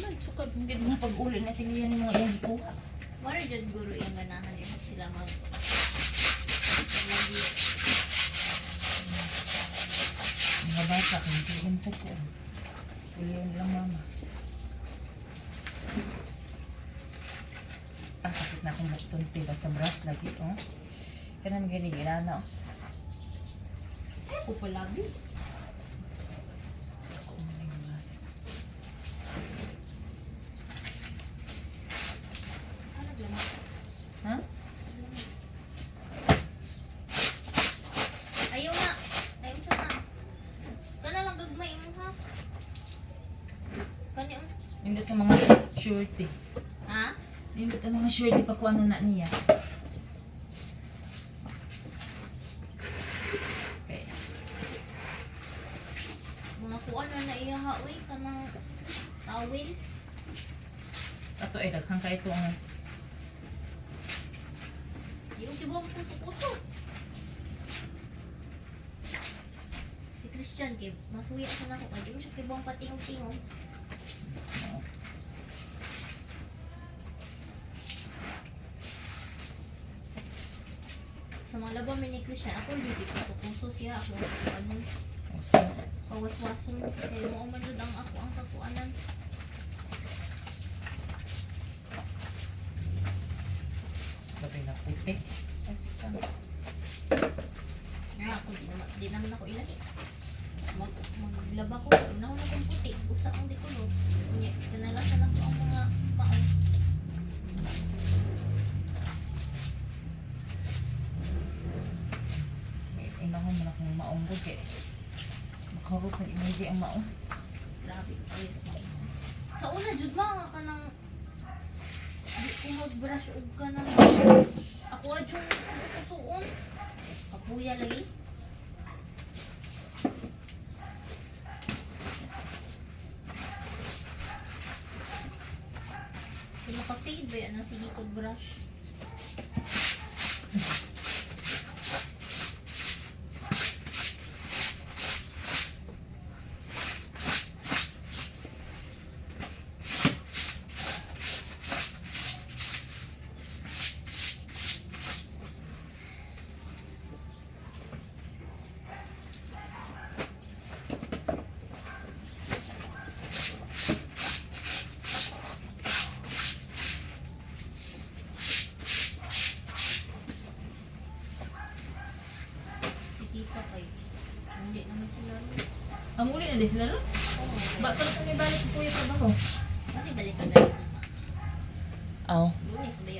man. Sukad, hindi mga pag-uli natin yan yung mga iyang ikuha. Mara jud guro yung ganahan yun sila mag Mga bata, kung hindi sa ko. Uli yun lang mama. Ah, sakit na akong te. Basta bras lagi, oh. Kanan gani ginana, oh. ay ko palabi. Ako na yung bras. Ano lang? Ha? Ayaw na. Ayaw sa na. Kana lang gagmay mo ha. Kani um. Nindot ang mga shorty. Ha? Nindot ang mga shorty pa kung ano na niya. Okay. Mga kuan na na iya ha uy kanang towel. Ato ay daghang ka ito ang Yung kibong puso-puso. Si Christian kay masuya sa nako kay di mo siya kibong patingog-tingog. Sa mga labaw mi ni Christian, ako hindi ko puso siya ako ano sus. kawas-wason kay mo jud ang ako ang kakuanan. Na puti. Basta. Nga ako di naman di naman ako ilali. Mag maglaba ko una ko na kong puti, usa ang di kulo. Unya kanalasan ako ang mga maong Inahon mo na kung maunggod kay. Makarot ng emoji ang maong. Grabe. Sa una, jud mga ka ng di ko mag-brush og ka ng. Ako ad yung kusuon. Kapuya lagi. Maka-fade ba yan ang sige kog brush? Kay. Hindi naman sila. Ang uli na din sila ron. Oo. Bakit sa may balik ko yung trabaho? Pati balik ka dahil. Aw. Lunes ba